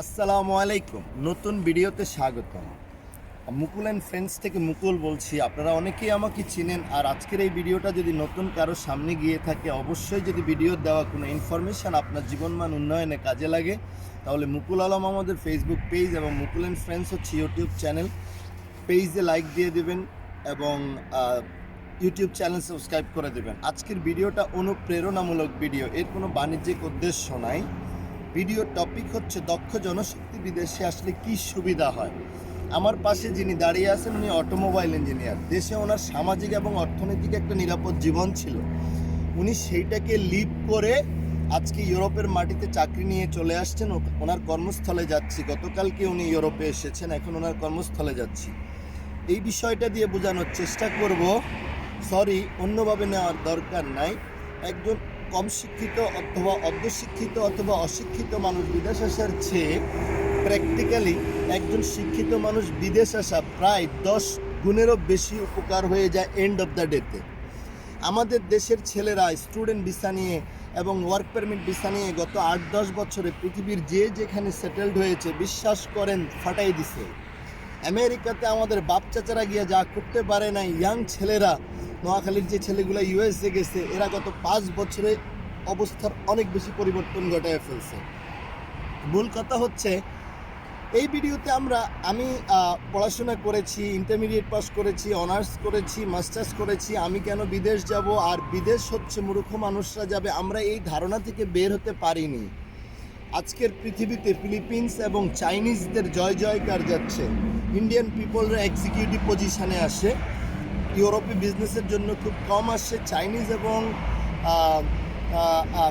আসসালামু আলাইকুম। নতুন ভিডিওতে স্বাগতম। মুকুল অ্যান্ড ফ্রেন্ডস থেকে মুকুল বলছি, আপনারা অনেকেই আমাকে চিনেন, আর আজকের এই ভিডিওটা যদি নতুন কারও সামনে গিয়ে থাকে, অবশ্যই যদি ভিডিওর দেওয়া কোনো ইনফরমেশান আপনার জীবনমান উন্নয়নে কাজে লাগে, তাহলে মুকুল আলম আমাদের ফেসবুক পেজ এবং মুকুল অ্যান্ড ফ্রেন্ডস হচ্ছে ইউটিউব চ্যানেল পেজে লাইক দিয়ে দেবেন এবং ইউটিউব চ্যানেল সাবস্ক্রাইব করে দেবেন। আজকের ভিডিওটা অনুপ্রেরণামূলক ভিডিও এর কোনো বাণিজ্যিক উদ্দেশ্য নাই। ভিডিওর টপিক হচ্ছে দক্ষ জনশক্তি বিদেশে আসলে কি সুবিধা হয়। আমার পাশে যিনি দাঁড়িয়ে আছেন উনি অটোমোবাইল ইঞ্জিনিয়ার। দেশে ওনার সামাজিক এবং অর্থনৈতিক একটা নিরাপদ জীবন ছিল। উনি সেইটাকে লিভ করে আজকে ইউরোপের মাটিতে চাকরি নিয়ে চলে আসছেন। ওনার কর্মস্থলে যাচ্ছি। গতকালকে উনি ইউরোপে এসেছেন। এখন ওনার কর্মস্থলে যাচ্ছি। এই বিষয়টা দিয়ে বোঝানোর চেষ্টা করব। সরি, অন্যভাবে নেওয়ার দরকার নাই। একজন কম শিক্ষিত অথবা অর্ধশিক্ষিত অথবা অশিক্ষিত মানুষ বিদেশ আসার চেয়ে প্র্যাকটিক্যালি একজন শিক্ষিত মানুষ বিদেশ আসা প্রায় দশ গুণেরও বেশি উপকার হয়ে যায় এন্ড অফ দ্য ডেতে আমাদের দেশের ছেলেরা স্টুডেন্ট ভিসা নিয়ে এবং ওয়ার্ক পারমিট ভিসা নিয়ে গত আট দশ বছরে পৃথিবীর যে যেখানে সেটেলড হয়েছে, বিশ্বাস করেন, ফাটাই দিছে। আমেরিকাতে আমাদের বাপ চাচারা গিয়ে যা করতে পারে না ইয়াং ছেলেরা, নোয়াখালীর যে ছেলেগুলো ইউএসএ গেছে, এরা গত পাঁচ বছরে অবস্থার অনেক বেশি পরিবর্তন ঘটায় ফেলছে। মূল কথা হচ্ছে, এই ভিডিওতে আমরা, আমি পড়াশোনা করেছি ইন্টারমিডিয়েট পাস করেছি অনার্স করেছি মাস্টার্স করেছি, আমি কেন বিদেশ যাব আর বিদেশ হচ্ছে মূর্খ মানুষরা যাবে, আমরা এই ধারণা থেকে বের হতে পারিনি। আজকের পৃথিবীতে ফিলিপিন্স এবং চাইনিজদের জয় জয়কার যাচ্ছে। ইন্ডিয়ান পিপলরা এক্সিকিউটিভ পজিশানে আসে। ইউরোপে বিজনেসের জন্য খুব কম আসে। চাইনিজ এবং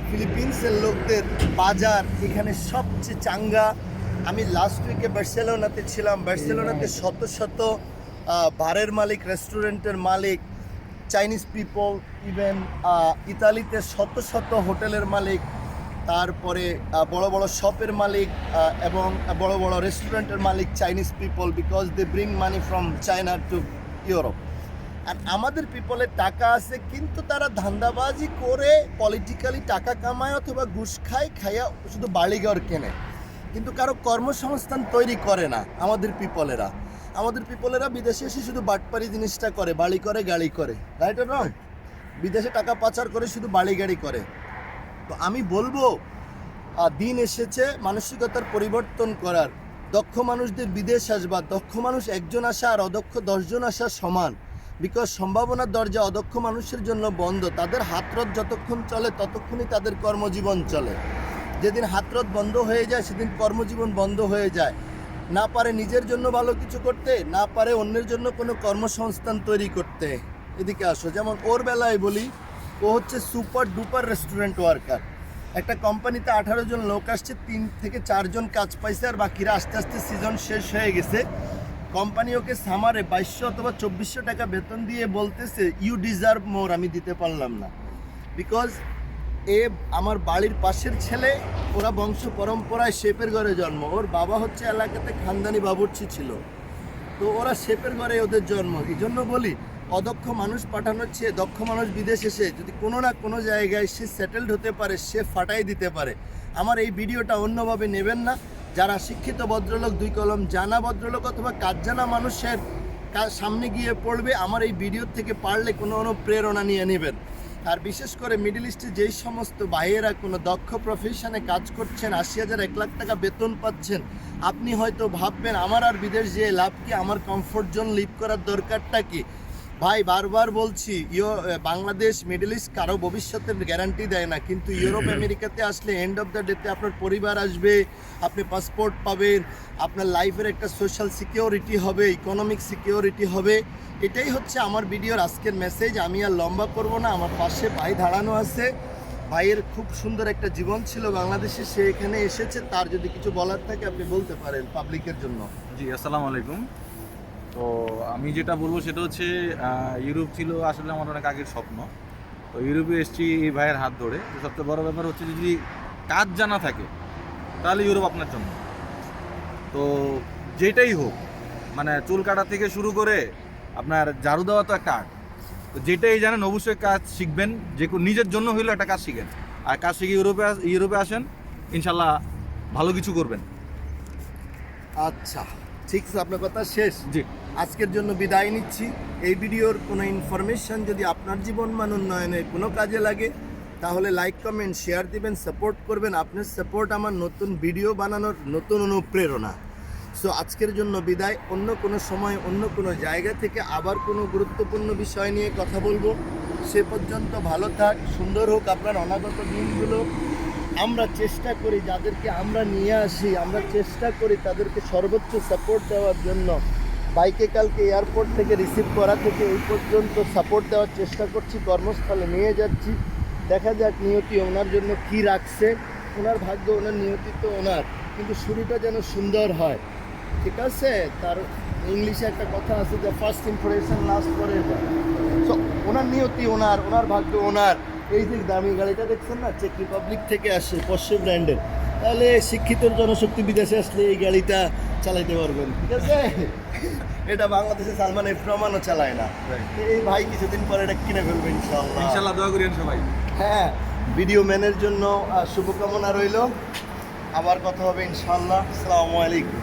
ফিলিপিন্সের লোকদের বাজার এখানে সবচেয়ে চাঙ্গা। আমি লাস্ট উইকে বার্সেলোনাতে ছিলাম। বার্সেলোনাতে শত শত বারের মালিক রেস্টুরেন্টের মালিক চাইনিজ পিপল ইভেন ইতালিতে শত শত হোটেলের মালিক তারপরে বড় বড় শপের মালিক এবং বড় বড় রেস্টুরেন্টের মালিক Chinese people because they bring money from China to Europe আর আমাদের পিপলের টাকা আছে, কিন্তু তারা ধান্দাবাজি করে পলিটিক্যালি টাকা কামায় অথবা ঘুষ খায়, খাইয়া শুধু বাড়িঘর কেনে। কিন্তু কারও কর্মসংস্থান তৈরি করে না আমাদের পিপলেরা আমাদের পিপলেরা বিদেশে এসে শুধু বাটপারি জিনিসটা করে, বাড়ি করে, গাড়ি করে। রাইট রং বিদেশে টাকা পাচার করে শুধু বাড়ি গাড়ি করে। তো আমি বলব দিন এসেছে মানসিকতার পরিবর্তন করার। দক্ষ মানুষদের বিদেশ আসবা, দক্ষ মানুষ একজন আসা আর অদক্ষ দশজন আসা সমান। বিকজ সম্ভাবনার দরজা অদক্ষ মানুষের জন্য বন্ধ। তাদের হাতরত যতক্ষণ চলে, ততক্ষণই তাদের কর্মজীবন চলে। যেদিন হাতরত বন্ধ হয়ে যায়, সেদিন কর্মজীবন বন্ধ হয়ে যায়। না পারে নিজের জন্য ভালো কিছু করতে, না পারে অন্যের জন্য কোনো কর্মসংস্থান তৈরি করতে। এদিকে আসো, যেমন ওর বেলায় বলি ও হচ্ছে সুপার ডুপার রেস্টুরেন্ট ওয়ার্কার। একটা কোম্পানিতে আঠারো জন লোক আসছে, তিন থেকে চারজন কাজ পাইছে আর বাকিরা আস্তে আস্তে সিজন শেষ হয়ে গেছে। কোম্পানি ওকে সামারে বাইশশো অথবা চব্বিশশো টাকা বেতন দিয়ে বলতেছে ইউ ডিজার্ভ মোর আমি দিতে পারলাম না। বিকজ এ আমার বাড়ির পাশের ছেলে, ওরা বংশ পরম্পরায় শেপের ঘরে জন্ম। ওর বাবা হচ্ছে এলাকাতে খানদানি বাবুর্চি ছিল। তো ওরা শেপের ঘরে ওদের জন্ম। এই জন্য বলি অদক্ষ মানুষ পাঠানোর চেয়ে দক্ষ মানুষ বিদেশ এসে যদি কোনো না কোনো জায়গায় সে সেটেলড হতে পারে, সে ফাটাই দিতে পারে। আমার এই ভিডিওটা অন্যভাবে নেবেন না। যারা শিক্ষিত ভদ্রলোক, দুই কলম জানা ভদ্রলোক অথবা কাজ জানা মানুষের সামনে গিয়ে পড়বে, আমার এই ভিডিও থেকে পারলে কোনো অনুপ্রেরণা নিয়ে নেবেন। আর বিশেষ করে মিডল ইস্টে যেই সমস্ত ভাইয়েরা কোনো দক্ষ প্রফেশনে কাজ করছেন, আশি হাজার এক লাখ টাকা বেতন পাচ্ছেন, আপনি হয়তো ভাববেন, আমার আর বিদেশ যেয়ে লাভ কি? আমার কমফোর্ট জোন লিভ করার দরকারটা কি? ভাই বারবার বলছি ইউ বাংলাদেশ মিডল ইস্ট কারও ভবিষ্যতের গ্যারান্টি দেয় না। কিন্তু ইউরোপ আমেরিকাতে আসলে এন্ড অফ দ্য ডেতে আপনার পরিবার আসবে আপনি পাসপোর্ট পাবেন আপনার লাইফের একটা সোশ্যাল সিকিউরিটি হবে ইকোনমিক সিকিউরিটি হবে। এটাই হচ্ছে আমার ভিডিওর আজকের মেসেজ আমি আর লম্বা করব না আমার পাশে ভাই দাঁড়ানো আছে। ভাইয়ের খুব সুন্দর একটা জীবন ছিল বাংলাদেশে সে এখানে এসেছে। তার যদি কিছু বলার থাকে আপনি বলতে পারেন পাবলিকের জন্য। জি আসসালামু আলাইকুম। তো আমি যেটা বলব সেটা হচ্ছে ইউরোপ ছিল আসলে আমার অনেক আগের স্বপ্ন। তো ইউরোপে এসেছি এই ভাইয়ের হাত ধরে। তো সবচেয়ে বড় ব্যাপার হচ্ছে যদি কাজ জানা থাকে তাহলে ইউরোপ আপনার জন্য। তো যেটাই হোক মানে চুল কাটা থেকে শুরু করে আপনার ঝাড়ু দেওয়া তো একটা আর্ট তো যেটাই জানেন অবশ্যই কাজ শিখবেন যে নিজের জন্য হইলেও একটা কাজ শিখেন। আর কাজ শিখে ইউরোপে ইউরোপে আসেন ইনশাল্লাহ ভালো কিছু করবেন। আচ্ছা ঠিক আছে আপনার কথা শেষ। জি। আজকের জন্য বিদায় নিচ্ছি। এই ভিডিওর কোনো ইনফরমেশন যদি আপনার জীবন মান উন্নয়নে কোনো কাজে লাগে, তাহলে লাইক কমেন্ট শেয়ার দিবেন সাপোর্ট করবেন। আপনার সাপোর্ট আমার নতুন ভিডিও বানানোর নতুন অনুপ্রেরণা। সো আজকের জন্য বিদায়। অন্য কোনো সময়, অন্য কোনো জায়গা থেকে আবার কোনো গুরুত্বপূর্ণ বিষয় নিয়ে কথা বলব। সে পর্যন্ত ভালো থাক, সুন্দর হোক আপনার অনাগত দিনগুলো। আমরা চেষ্টা করি যাদেরকে আমরা নিয়ে আসি, আমরা চেষ্টা করি তাদেরকে সর্বোচ্চ সাপোর্ট দেওয়ার জন্য। বাইকে কালকে এয়ারপোর্ট থেকে রিসিভ করা থেকে এই পর্যন্ত সাপোর্ট দেওয়ার চেষ্টা করছি, কর্মস্থলে নিয়ে যাচ্ছি। দেখা যাক নিয়তি ওনার জন্য কি রাখছে। ওনার ভাগ্য, ওনার নিয়তি তো ওনার, কিন্তু শুরুটা যেন সুন্দর হয়। ঠিক আছে? তার ইংলিশে একটা কথা আছে যে ফার্স্ট ইম্প্রেশন লাস্ট করে সো ওনার নিয়তি ওনার ওনার ভাগ্য ওনার। এই যে দামি গাড়িটা দেখছেন না চেক রিপাবলিক থেকে আসে পশ্চিম ব্র্যান্ডের তাহলে শিক্ষিত জনশক্তি বিদেশে আসলে এই গাড়িটা চালাইতে পারবেন ঠিক আছে? এটা বাংলাদেশে সালমান এর প্রমাণও চালায় না। এই ভাই কিছুদিন পরে এটা কিনে ফেলবে ইনশাল্লাহ ইনশাল্লাহ দোয়া করেন সবাই। হ্যাঁ ভিডিও ম্যানের জন্য শুভকামনা রইল। আবার কথা হবে ইনশাল্লাহ আসসালামু আলাইকুম।